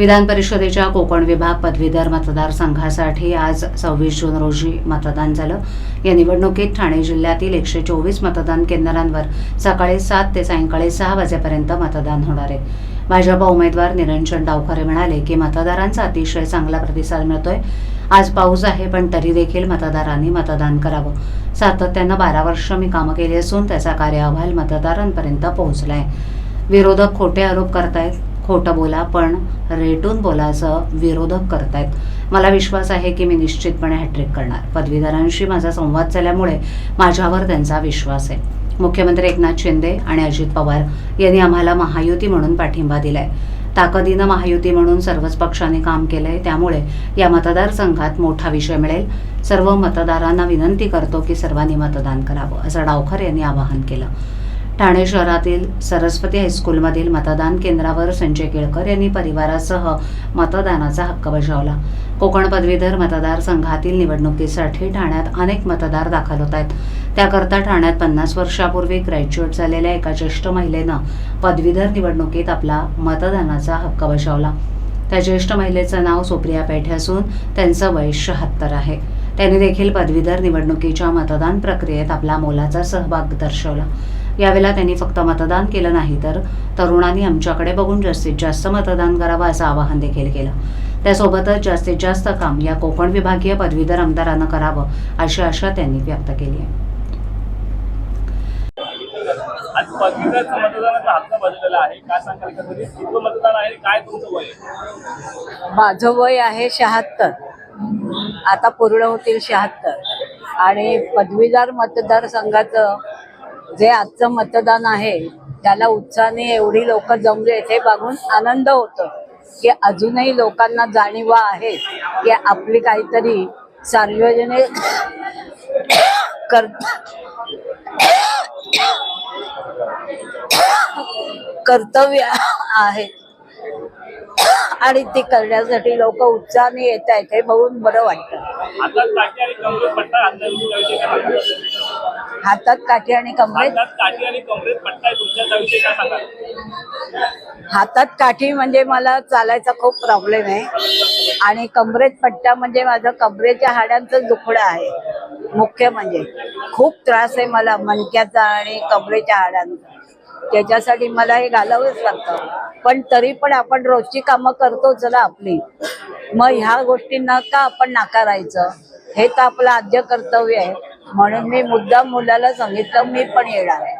विधान परिषदेच्या कोकण विभाग पदवीधर मतदारसंघासाठी आज सव्वीस जून रोजी मतदान झालं. या निवडणुकीत ठाणे जिल्ह्यातील एकशे चोवीस मतदान केंद्रांवर सकाळी सात ते सायंकाळी सहा वाजेपर्यंत मतदान होणार आहे. भाजपा उमेदवार निरंजन डावखरे म्हणाले की मतदारांचा अतिशय चांगला प्रतिसाद मिळतोय. आज पाऊस आहे पण तरी देखील मतदारांनी मतदान करावं. सातत्यानं बारा वर्ष मी कामं केली असून त्याचा कार्य अहवाल मतदारांपर्यंत पोहोचलाय. विरोधक खोटे आरोप करतायत. खोटं बोला पण रेटून बोला असं विरोधक करतायत. मला विश्वास आहे की मी निश्चितपणे हॅट्रिक करणार. पदवीधरांशी माझा संवाद झाल्यामुळे माझ्यावर त्यांचा विश्वास आहे. मुख्यमंत्री एकनाथ शिंदे आणि अजित पवार यांनी आम्हाला महायुती म्हणून पाठिंबा दिलाय. ताकदीनं महायुती म्हणून सर्वच पक्षाने काम केलंय त्यामुळे या मतदारसंघात मोठा विषय मिळेल. सर्व मतदारांना विनंती करतो की सर्वांनी मतदान करावं असं डावखर यांनी आवाहन केलं. ठाणे शहरातील सरस्वती हायस्कूलमधील मतदान केंद्रावर संजय केळकर यांनी परिवारासह मतदानाचा हक्क बजावला. कोकण पदवीधर मतदारसंघातील निवडणुकीसाठी ठाण्यात अनेक मतदार दाखल होत आहेत. त्याकरता ठाण्यात पन्नास वर्षापूर्वी ग्रॅज्युएट झालेल्या एका ज्येष्ठ महिलेनं पदवीधर निवडणुकीत आपला मतदानाचा हक्क बजावला. त्या ज्येष्ठ महिलेचं नाव सुप्रिया पेठे असून त्यांचं वय शहात्तर आहे. त्यांनी देखील पदवीधर निवडणुकीच्या मतदान प्रक्रियेत आपला मोलाचा सहभाग दर्शवला. यावेळेला त्यांनी फक्त मतदान केलं नाही तर तरुणांनी आमच्याकडे बघून जास्तीत जास्त मतदान करावं असं आवाहन देखील केलं. त्यासोबतच जास्तीत जास्त काम या कोकण विभागीय पदवीधर आमदारानं करावं अशी आशा त्यांनी व्यक्त केली आहे. आज पदवीधर मतदानाचा हक्क बदललेला आहे. काय सांगाल का तुम्ही? किती मतदान आहे? काय तुमचं वय आहे? माझं वय आहे शहात्तर. आता पूर्ण होतील शहात्तर. आणि पदवीधर मतदारसंघाचं जे आजचं मतदान आहे त्याला उत्साहाने एवढी लोक जमले हे बघून आनंद होतो की अजूनही लोकांना जाणीवा आहे की आपली काहीतरी सार्वजनिक कर कर्तव्य आहे. आणि ते करण्यासाठी लोक उत्साहाने येत आहेत हे बघून बरं वाटतं. हातात काठी आणि कमरेत? हातात काठी आणि कमरेत तुमच्या. त्याविषयी काय सांगाल? हातात काठी म्हणजे मला चालायचा खूप प्रॉब्लेम आहे. आणि कमरेत पट्टा म्हणजे माझं कमरेच्या हाडांचं दुखणं आहे. मुख्य म्हणजे. खूप त्रास आहे मला मणक्याचा आणि कमरेच्या हाडांचा. त्याच्यासाठी मला हे घालावंच लागतं. पण तरी पण आपण रोजची कामं करतोच ना आपली. मग ह्या गोष्टींना का आपण नाकारायचं? हे तर आपलं आद्य कर्तव्य आहे. म्हणून मी मुद्दाम मुलाला सांगितलं मी पण येणार आहे.